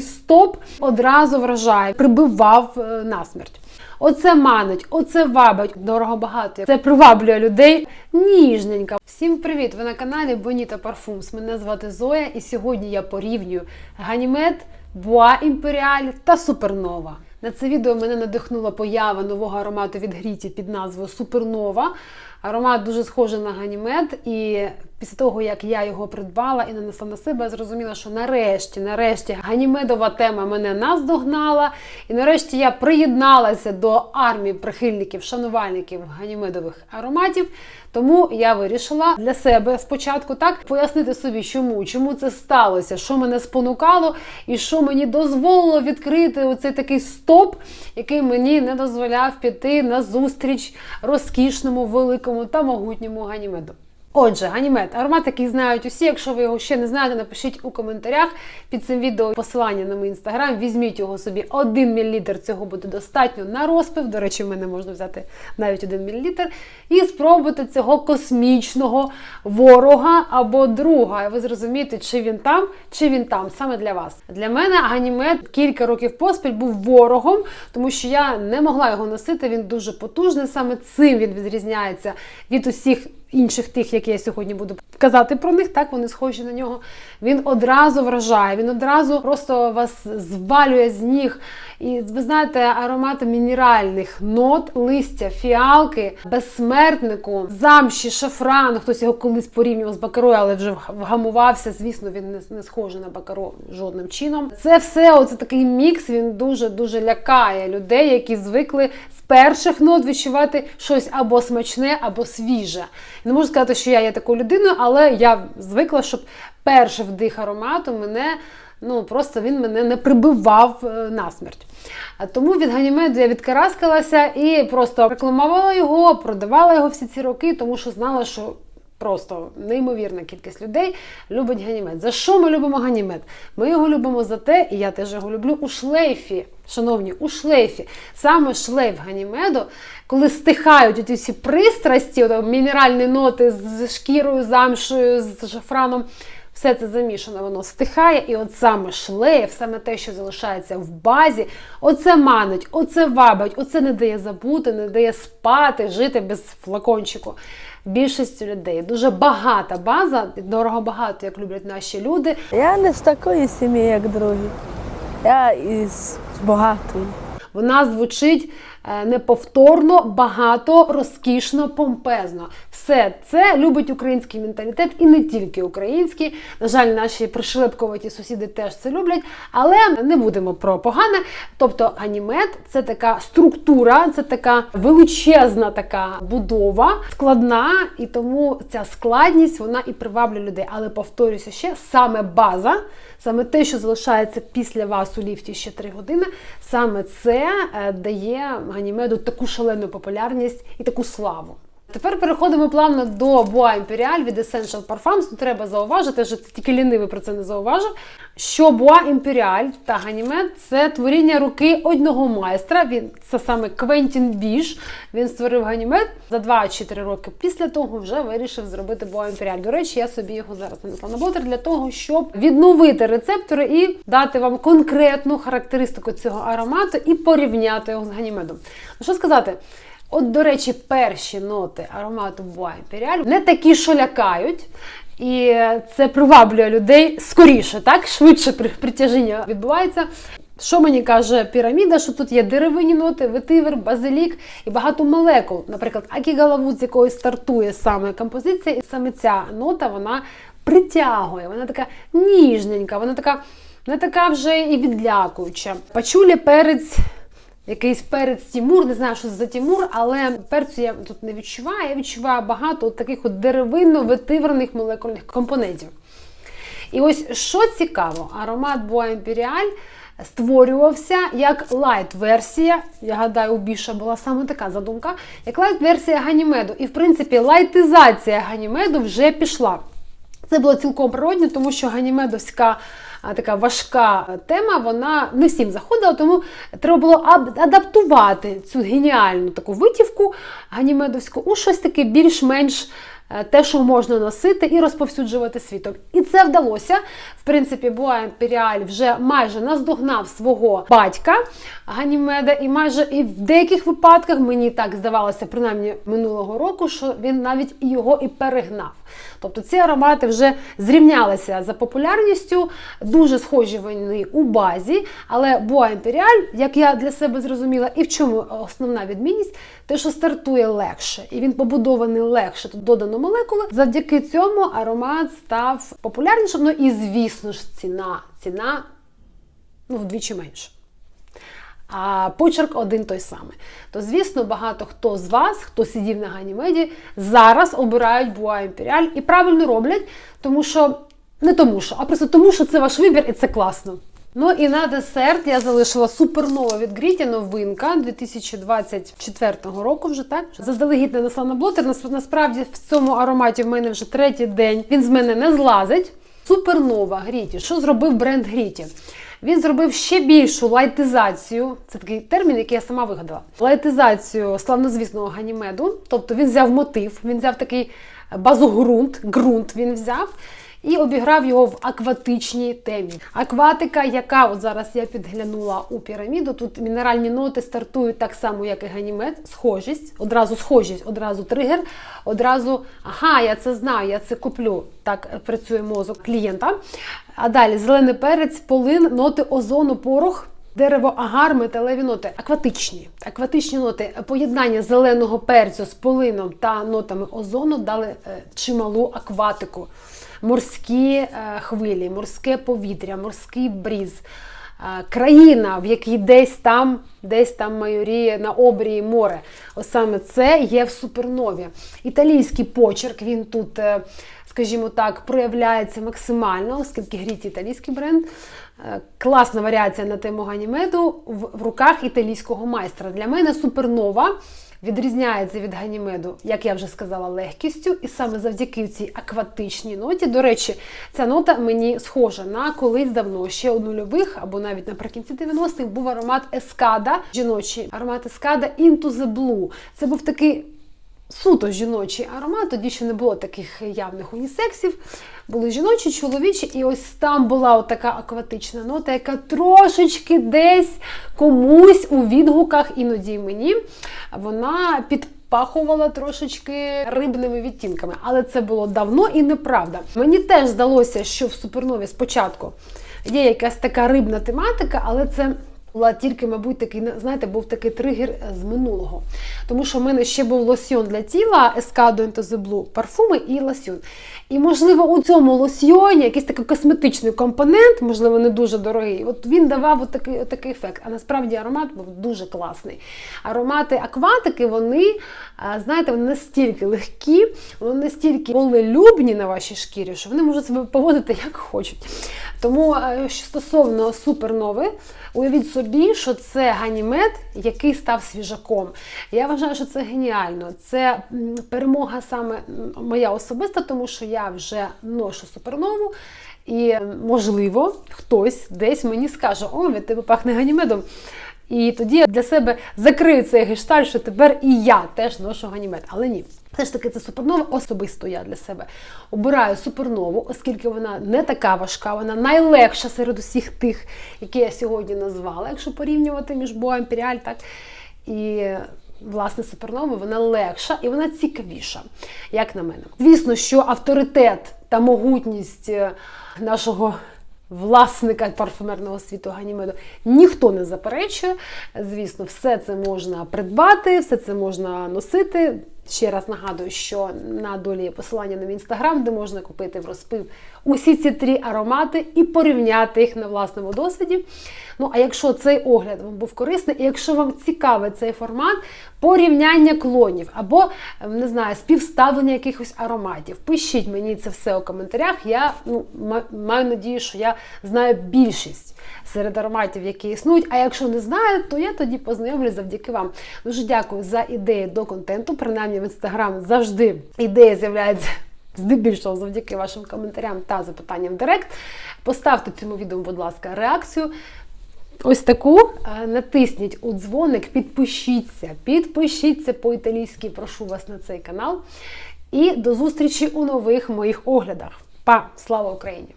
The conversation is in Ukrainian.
Стоп одразу вражає, прибивав е, насмерть. Оце манить, оце вабить, дорого багато. Це приваблює людей ніжненько. Всім привіт! Ви на каналі Боніта Парфумс. Мене звати Зоя, і сьогодні я порівнюю Ганімед, Буа Імперіаль та Супернова. На це відео мене надихнула поява нового аромату від Гріті під назвою Супернова. Аромат дуже схожий на ганімед, і після того, як я його придбала і нанесла на себе, зрозуміла, що нарешті, нарешті, ганімедова тема мене наздогнала. І нарешті я приєдналася до армії прихильників, шанувальників ганімедових ароматів. Тому я вирішила для себе спочатку так пояснити собі, чому, чому це сталося, що мене спонукало, і що мені дозволило відкрити оцей такий стоп, який мені не дозволяв піти на зустріч розкішному, великому та могутньому ганімеду. Отже, ганімед, аромат, який знають усі. Якщо ви його ще не знаєте, напишіть у коментарях під цим відео посилання на мій інстаграм. Візьміть його собі 1 мл, цього буде достатньо на розпив. До речі, в мене можна взяти навіть 1 мл. І спробуйте цього космічного ворога або друга. І ви зрозумієте, чи він там, чи він там, саме для вас. Для мене ганімед кілька років поспіль був ворогом, тому що я не могла його носити. Він дуже потужний. Саме цим він відрізняється від усіх інших тих, які я сьогодні буду казати про них, так вони схожі на нього. Він одразу вражає, він одразу просто вас звалює з ніг. І ви знаєте, аромати мінеральних нот, листя, фіалки, безсмертнику, замші, шафран. Хтось його колись порівнював з бакарою, але вже вгамувався. Звісно, він не, не схожий на бакаро жодним чином. Це все, оце такий мікс. Він дуже дуже лякає людей, які звикли з перших нот відчувати щось або смачне, або свіже. Не можу сказати, що я є такою людиною, але я звикла, щоб перший вдих аромату мене. Ну, просто він мене не прибивав е, насмерть. Тому від Ганімеду я відкараскалася і просто рекламувала його, продавала його всі ці роки, тому що знала, що просто неймовірна кількість людей любить ганімед. За що ми любимо ганімед? Ми його любимо за те, і я теж його люблю у шлейфі. Шановні, у шлейфі. Саме шлейф ганімеду, коли стихають оті всі пристрасті, от, мінеральні ноти з шкірою, замшою, з шафраном. Все це замішано, воно стихає, і от саме шлейф, саме те, що залишається в базі, оце манить, оце вабить, оце не дає забути, не дає спати, жити без флакончику. Більшістю людей дуже багата база, дорого багато, як люблять наші люди. Я не з такої сім'ї, як другі. Я із багатої. Вона звучить е, неповторно, багато, розкішно, помпезно. Все це любить український менталітет і не тільки український. На жаль, наші пришлепкуваті сусіди теж це люблять, але не будемо про погане. Тобто анімет це така структура, це така величезна така будова, складна, і тому ця складність вона і приваблює людей. Але повторюся ще саме база, саме те, що залишається після вас у ліфті ще 3 години, саме це е, дає ганімеду таку шалену популярність і таку славу. Тепер переходимо плавно до Boa Imperial від Essential Parfums. Тут треба зауважити, що тільки лінивий про це не зауважив. Що Boa Imperial та Ганімед це творіння руки одного майстра. Він це саме Квентін Біш. Він створив Ганімед за 2 чи 3 роки. Після того вже вирішив зробити Boa Imperial. До речі, я собі його зараз нанесла на ботер для того, щоб відновити рецептори і дати вам конкретну характеристику цього аромату і порівняти його з Ганімедом. Ну що сказати? От, до речі, перші ноти аромату Boa Imperial не такі, що лякають. І це приваблює людей скоріше, так? Швидше притяжіння відбувається. Що мені каже піраміда, що тут є деревинні ноти, ветивер, базилік і багато молекул. Наприклад, акігалавут, з якої стартує саме композиція, і саме ця нота вона притягує, вона така ніжненька, вона така не така вже і відлякуюча. Пачулі перець Якийсь перець Тімур, не знаю, що це за Тімур, але перцю я тут не відчуваю. Я відчуваю багато от таких от деревинно-ветиврених молекульних компонентів. І ось що цікаво, аромат Boa Imperial створювався як лайт-версія. Я гадаю, у Біша була саме така задумка, як лайт-версія Ганімеду. І, в принципі, лайтизація Ганімеду вже пішла. Це було цілком природне, тому що ганімедовська така важка тема, вона не всім заходила, тому треба було адаптувати цю геніальну таку витівку ганімедовську у щось таке більш-менш е, те, що можна носити і розповсюджувати світом. І це вдалося. В принципі, Буа Імперіаль вже майже наздогнав свого батька Ганімеда, і майже і в деяких випадках мені так здавалося, принаймні минулого року, що він навіть його і перегнав. Тобто ці аромати вже зрівнялися за популярністю, дуже схожі вони у базі, але Боа Імперіаль, як я для себе зрозуміла, і в чому основна відмінність, те, що стартує легше, і він побудований легше, тут додано молекули. Завдяки цьому аромат став популярнішим. Ну і звісно ж, ціна, ціна ну, вдвічі менша. А почерк один той самий. То, звісно, багато хто з вас, хто сидів на Ганімеді, зараз обирають Буа Імперіаль і правильно роблять, тому що не тому що, а просто тому, що це ваш вибір і це класно. Ну і на десерт я залишила супернова від Гріті новинка 2024 року. Вже так заздалегідь нанесла на блотер. Нас- Насправді в цьому ароматі в мене вже третій день. Він з мене не злазить. Супернова Гріті. Що зробив бренд Гріті? Він зробив ще більшу лайтизацію. Це такий термін, який я сама вигадала. Лайтизацію славнозвісного ганімеду. Тобто він взяв мотив, він взяв такий базогрунт, ґрунт він взяв. І обіграв його в акватичній темі. Акватика, яка от зараз я підглянула у піраміду. Тут мінеральні ноти стартують так само, як і ганімед. Схожість, одразу схожість, одразу тригер, одразу ага, я це знаю, я це куплю. Так працює мозок клієнта. А далі зелений перець, полин, ноти озону, порох. Дерево, агар, металеві ноти, акватичні. Акватичні ноти, поєднання зеленого перцю з полином та нотами озону дали е, чималу акватику. Морські е, хвилі, морське повітря, морський бріз. Е, Країна, в якій десь там, десь там майоріє на обрії море. Ось саме це є в супернові. Італійський почерк, він тут, е, скажімо так, проявляється максимально, оскільки гріті італійський бренд. Класна варіація на тему ганімеду в руках італійського майстра. Для мене супернова відрізняється від ганімеду, як я вже сказала, легкістю, і саме завдяки цій акватичній ноті. До речі, ця нота мені схожа на колись давно, ще у нульових або навіть наприкінці 90-х був аромат Ескада, жіночий аромат Ескада Into the Blue. Це був такий. Суто жіночий аромат, тоді ще не було таких явних унісексів. Були жіночі, чоловічі, і ось там була така акватична нота, яка трошечки десь комусь у відгуках, іноді мені, вона підпахувала трошечки рибними відтінками. Але це було давно і неправда. Мені теж здалося, що в супернові спочатку є якась така рибна тематика, але це. Була тільки, мабуть, такий, знаєте, був такий тригер з минулого. Тому що в мене ще був лосьйон для тіла Escado Into the парфуми і лосьйон. І, можливо, у цьому лосьйоні якийсь такий косметичний компонент, можливо, не дуже дорогий. От він давав от такий, такий ефект. А насправді аромат був дуже класний. Аромати акватики, вони, знаєте, вони настільки легкі, вони настільки волелюбні на вашій шкірі, що вони можуть себе поводити як хочуть. Тому, е, що стосовно супернови, уявіть собі, що це ганімед, який став свіжаком. Я вважаю, що це геніально. Це перемога саме моя особиста, тому що я вже ношу супернову. І, можливо, хтось десь мені скаже, о, від тебе пахне ганімедом. І тоді я для себе закрию цей гешталь, що тепер і я теж ношу ганімед. Але ні. Все ж таки, це супернова особисто я для себе обираю супернову, оскільки вона не така важка, вона найлегша серед усіх тих, які я сьогодні назвала, якщо порівнювати між Боа Імперіаль, так і. Власне, супернова вона легша і вона цікавіша, як на мене. Звісно, що авторитет та могутність е, нашого власника парфумерного світу Ганімеду ніхто не заперечує. Звісно, все це можна придбати, все це можна носити. Ще раз нагадую, що на долі є посилання на мій інстаграм, де можна купити в розпив усі ці три аромати і порівняти їх на власному досвіді. Ну, а якщо цей огляд вам був корисний, і якщо вам цікавий цей формат порівняння клонів або ем, не знаю, співставлення якихось ароматів, пишіть мені це все у коментарях. Я ну, маю надію, що я знаю більшість серед ароматів, які існують. А якщо не знаю, то я тоді познайомлюсь завдяки вам. Дуже дякую за ідеї до контенту. Принаймні в інстаграм завжди ідея з'являється. Здебільшого завдяки вашим коментарям та запитанням в директ. Поставте цьому відео, будь ласка, реакцію. Ось таку Е, натисніть у дзвоник, підпишіться, підпишіться по-італійськи, прошу вас на цей канал. І до зустрічі у нових моїх оглядах. Па! Слава Україні!